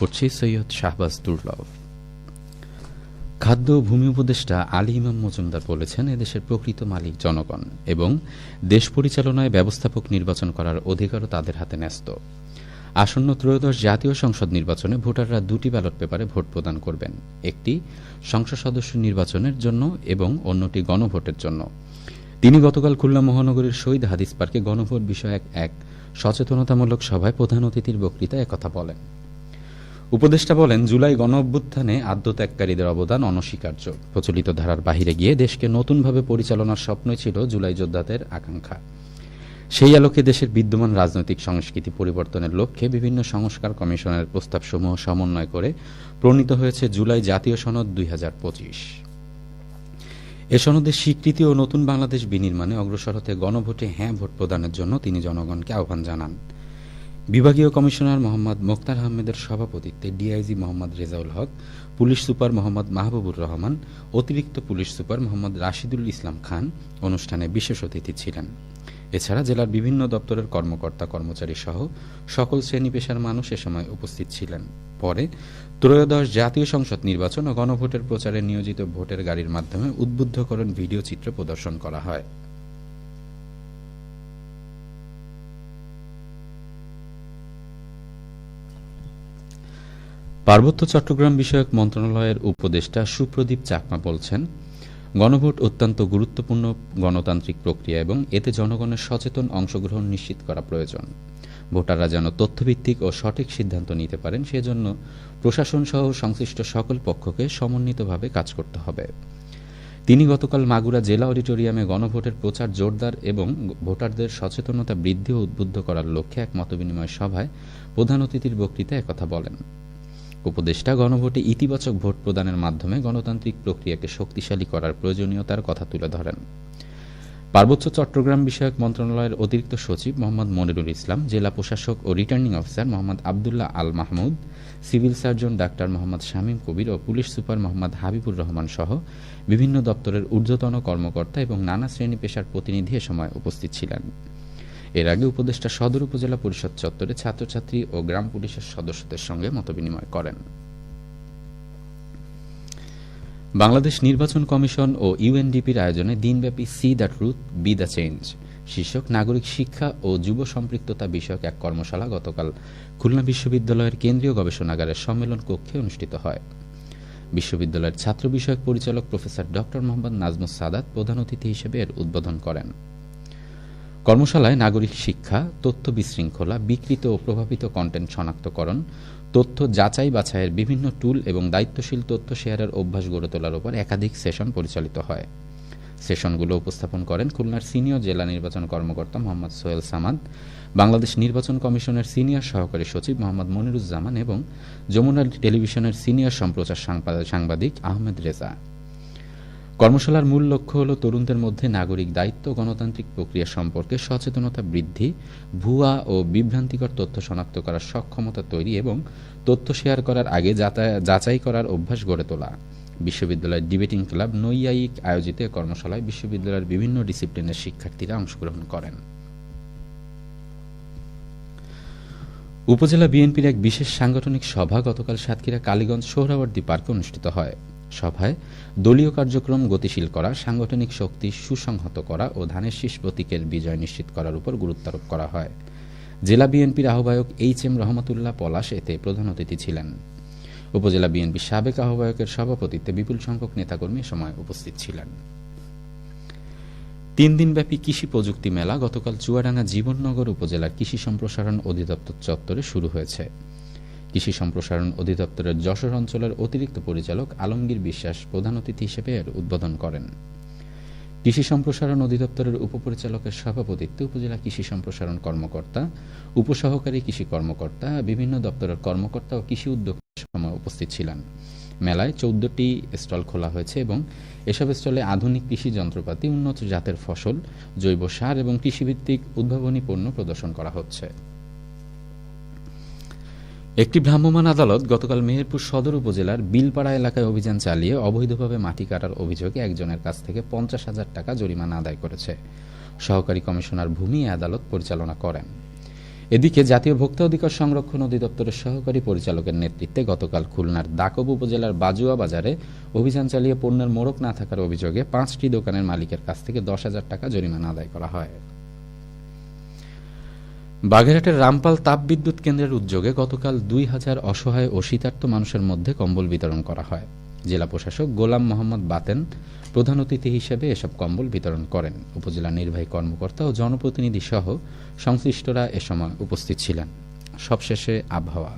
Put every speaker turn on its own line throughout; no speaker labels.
করছি সৈয়দ শাহবাজ দুর্লভ। খাদ্য ভূমি উপদেষ্টা আলী ইমাম মজুমদার বলেছেন, এদেশের প্রকৃত মালিক জনগণ এবং দেশ পরিচালনায় ব্যবস্থাপক নির্বাচন করার অধিকারও তাদের হাতে ন্যস্ত। আসন্ন ত্রয়োদশ জাতীয় সংসদ নির্বাচনে ভোটাররা দুটি ব্যালট পেপারে ভোট প্রদান করবেন, একটি সংসদ সদস্য নির্বাচনের জন্য এবং অন্যটি গণভোটের জন্য। তিনি গতকাল খুলনা মহানগরীর শহীদ হাদিস পার্কে গণভোট বিষয়ক এক সচেতনতামূলক সভায় প্রধান অতিথির বক্তৃতায় একথা বলেন। উপদেষ্টা বলেন, জুলাই গণ অভ্যুত্থানে আত্মত্যাগকারীদের অবদান অনস্বীকার্য। প্রচলিত ধারার বাহিরে গিয়ে দেশকে নতুনভাবে পরিচালনার স্বপ্নই ছিল জুলাই যোদ্ধাদের আকাঙ্ক্ষা। সেই আলোকে দেশের বিদ্যমান রাজনৈতিক সংস্কৃতি পরিবর্তনের লক্ষ্যে বিভিন্ন সংস্কার কমিশনের প্রস্তাবসমূহ সমন্বয় করে প্রণীত হয়েছে জুলাই জাতীয় সনদ দুই হাজার পঁচিশ। এ সনদে স্বীকৃতি ও নতুন বাংলাদেশ বিনির্মাণে অগ্রসর হতে গণভোটে হ্যাঁ ভোট প্রদানের জন্য তিনি জনগণকে আহ্বান জানান। বিভাগীয় কমিশনার মোহাম্মদ মোক্তার আহমেদের সভাপতিত্বে DIG Mohammad Rezaul Haque, police super Mohammad Mahbubur Rahman, অতিরিক্ত পুলিশ সুপার মোহাম্মদ রাশিদুল ইসলাম খান অনুষ্ঠানে বিশেষ অতিথি ছিলেন। এছাড়া জেলার বিভিন্ন দপ্তরের কর্মকর্তা কর্মচারী সহ সকল শ্রেণি পেশার মানুষ এ সময় উপস্থিত ছিলেন। পরে ত্রয়োদশ জাতীয় সংসদ নির্বাচন ও গণভোটের প্রচারে নিয়োজিত ভোটের গাড়ির মাধ্যমে উদ্বুদ্ধকরণ ভিডিও চিত্র প্রদর্শন করা হয়। পার্বত্য চট্টগ্রাম বিষয়ক মন্ত্রণালয়ের উপদেষ্টা সুপ্রদীপ চাকমা বলছেন, গণভোট অত্যন্ত গুরুত্বপূর্ণ গণতান্ত্রিক প্রক্রিয়া এবং এতে জনগণের সচেতন অংশগ্রহণ নিশ্চিত করা প্রয়োজন। ভোটাররা যেন তথ্যভিত্তিক ও সঠিক সিদ্ধান্ত নিতে পারেন, সেজন্য প্রশাসন সহ সংশ্লিষ্ট সকল পক্ষকে সমন্বিতভাবে কাজ করতে হবে। তিনি গতকাল মাগুরা জেলা অডিটোরিয়ামে গণভোটের প্রচার জোরদার এবং ভোটারদের সচেতনতা বৃদ্ধি ও উদ্বুদ্ধ করার লক্ষ্যে এক মতবিনিময় সভায় প্রধান অতিথির বক্তৃতায় একথা বলেন। উপদেষ্টা গণভোটে ইতিবাচক ভোট প্রদানের মাধ্যমে গণতান্ত্রিক প্রক্রিয়াকে শক্তিশালী করার প্রয়োজনীয়তার কথা তুলে ধরেন। পার্বত্য চট্টগ্রাম বিষয়ক মন্ত্রণালয়ের অতিরিক্ত সচিব মোহাম্মদ মনিরুল ইসলাম, জেলা প্রশাসক ও returning officer Mohammad Abdullah Al Mahmud, civil surgeon doctor Mohammad Shamim Kabir ও পুলিশ সুপার মোহাম্মদ হাবিবুর রহমান সহ বিভিন্ন দপ্তরের ঊর্ধ্বতন কর্মকর্তা এবং নানা শ্রেণি পেশার প্রতিনিধি এ সময় উপস্থিত ছিলেন। এর আগে উপদেষ্টা সদর উপজেলা পরিষদ চত্বরে ছাত্রছাত্রী ও গ্রাম পুলিশের সদস্যদের সঙ্গে মতবিনিময় করেন। বাংলাদেশ নির্বাচন কমিশন ও ইউএনডিপির আয়োজনে দিনব্যাপী see the truth be the change শীর্ষক নাগরিক শিক্ষা ও যুব সম্পৃক্ততা বিষয়ক এক কর্মশালা গতকাল খুলনা বিশ্ববিদ্যালয়ের কেন্দ্রীয় গবেষণাগারের সম্মেলন কক্ষে অনুষ্ঠিত হয়। বিশ্ববিদ্যালয়ের ছাত্র বিষয়ক পরিচালক প্রফেসর ড মোহাম্মদ নাজমুস সাদাত প্রধান অতিথি হিসেবে এর উদ্বোধন করেন। কর্মশালায় নাগরিক শিক্ষা, তথ্য বিশৃঙ্খলা, বিকৃত ও প্রভাবিত কন্টেন্ট শনাক্তকরণ, তথ্য যাচাই বাছাইয়ের বিভিন্ন টুল এবং দায়িত্বশীল তথ্য শেয়ারের অভ্যাস গড়ে তোলার উপর একাধিক সেশন পরিচালিত হয়। সেশনগুলো উপস্থাপন করেন খুলনার সিনিয়র জেলা নির্বাচন কর্মকর্তা মোহাম্মদ সোহেল সামাদ, বাংলাদেশ নির্বাচন কমিশনের সিনিয়র সহকারী সচিব মোহাম্মদ মনিরুজ্জামান এবং যমুনা টেলিভিশনের সিনিয়র সম্প্রচার সাংবাদিক আহমেদ রেজা। কর্মশালার মূল লক্ষ্য হল তরুণদের মধ্যে নাগরিক দায়িত্ব, গণতান্ত্রিক প্রক্রিয়া সম্পর্কে সচেতনতা বৃদ্ধি, ভুয়া ও বিভ্রান্তিকর তথ্য শনাক্ত করার সক্ষমতা তৈরি এবং তথ্য শেয়ার করার আগে যাচাই করার অভ্যাস গড়ে তোলা। বিশ্ববিদ্যালয়ের ডিবেটিং ক্লাব নৈয়ায়িক আয়োজিত কর্মশালায় বিশ্ববিদ্যালয়ের বিভিন্ন ডিসিপ্লিনের শিক্ষার্থীরা অংশগ্রহণ করেন। উপজেলা বিএনপির এক বিশেষ সাংগঠনিক সভা গতকাল সাতক্ষীরা কালীগঞ্জ সোহরাওয়ার্দী পার্কে অনুষ্ঠিত হয়। সভায় দলীয় কার্যক্রম গতিশীল করা, সাংগঠনিক শক্তি সুসংহত করা ও ধানের শীষ প্রতীকের বিজয় নিশ্চিত করার উপর গুরুত্বারোপ করা হয়। জেলা বিএনপির আহ্বায়ক এইচ এম রহমতুল্লাহ পলাশ এতে প্রধান অতিথি ছিলেন। উপজেলা বিএনপির সাবেক আহ্বায়কের সভাপতিত্বে বিপুল সংখ্যক নেতাকর্মী সময় উপস্থিত ছিলেন। তিন দিনব্যাপী কৃষি প্রযুক্তি মেলা গতকাল চুয়াডাঙ্গা জীবননগর উপজেলার কৃষি সম্প্রসারণ অধিদপ্তর চত্বরে শুরু হয়েছে। কৃষি সম্প্রসারণ অধিদপ্তরের যশোর অঞ্চলের অতিরিক্ত পরিচালক আলমগীর বিশ্বাস প্রধান অতিথি হিসেবে এর উদ্বোধন করেন। কৃষি সম্প্রসারণ অধিদপ্তরের উপপরিচালকের সভাপতিত্বে উপজেলা কৃষি সম্প্রসারণ কর্মকর্তা, উপসহকারী কৃষি কর্মকর্তা, বিভিন্ন দপ্তরের কর্মকর্তা ও কৃষি উদ্যোগ সময় উপস্থিত ছিলেন। মেলায় চৌদ্দটি স্টল খোলা হয়েছে এবং এসব স্টলে আধুনিক কৃষি যন্ত্রপাতি, উন্নত জাতের ফসল, জৈব সার এবং কৃষিভিত্তিক উদ্ভাবনী পণ্য প্রদর্শন করা হচ্ছে। একটি ভ্রাম্যমাণ আদালত গতকাল মেহেরপুর সদর উপজেলার বিলপাড়া এলাকায় অভিযান চালিয়ে অবৈধভাবে মাটি কাটার অভিযোগে একজনের কাছ থেকে পঞ্চাশ হাজার টাকা জরিমানা আদায় করেছে। সহকারী কমিশনার ভূমি আদালত পরিচালনা করেন। এদিকে জাতীয় ভোক্তা অধিকার সংরক্ষণ অধিদপ্তরের সহকারী পরিচালকের নেতৃত্বে গতকাল খুলনার দাকব উপজেলার বাজুয়া বাজারে অভিযান চালিয়ে পণ্যের মোড়ক না থাকার অভিযোগে পাঁচটি দোকানের মালিকের কাছ থেকে দশ হাজার টাকা জরিমানা আদায় করা হয়। বাগেরহাটের রামপাল তাপবিদ্যুৎ কেন্দ্রের উদ্যোগে গতকাল দুই হাজার অসহায় ও শীতার্ত মানুষের মধ্যে কম্বল বিতরণ করা হয়। জেলা প্রশাসক গোলাম মোহাম্মদ বাতেন প্রধান অতিথি হিসেবে এসব কম্বল বিতরণ করেন। উপজেলা নির্বাহী কর্মকর্তা ও জনপ্রতিনিধি সহ সংশ্লিষ্টরা এ সময় উপস্থিত ছিলেন। সবশেষে আবহাওয়া।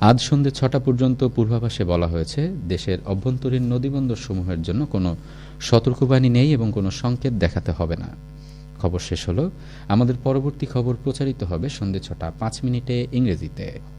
আজ সন্ধ্যে ছটা পর্যন্ত পূর্বাভাসে বলা হয়েছে, দেশের অভ্যন্তরীণ নদীবন্দর সমূহের জন্য কোনো সতর্কবাণী নেই এবং কোনো সংকেত দেখাতে হবে না। খবর শেষ হলো। আমাদের পরবর্তী খবর প্রচারিত হবে সন্ধ্যে ছটা পাঁচ মিনিটে ইংরেজিতে।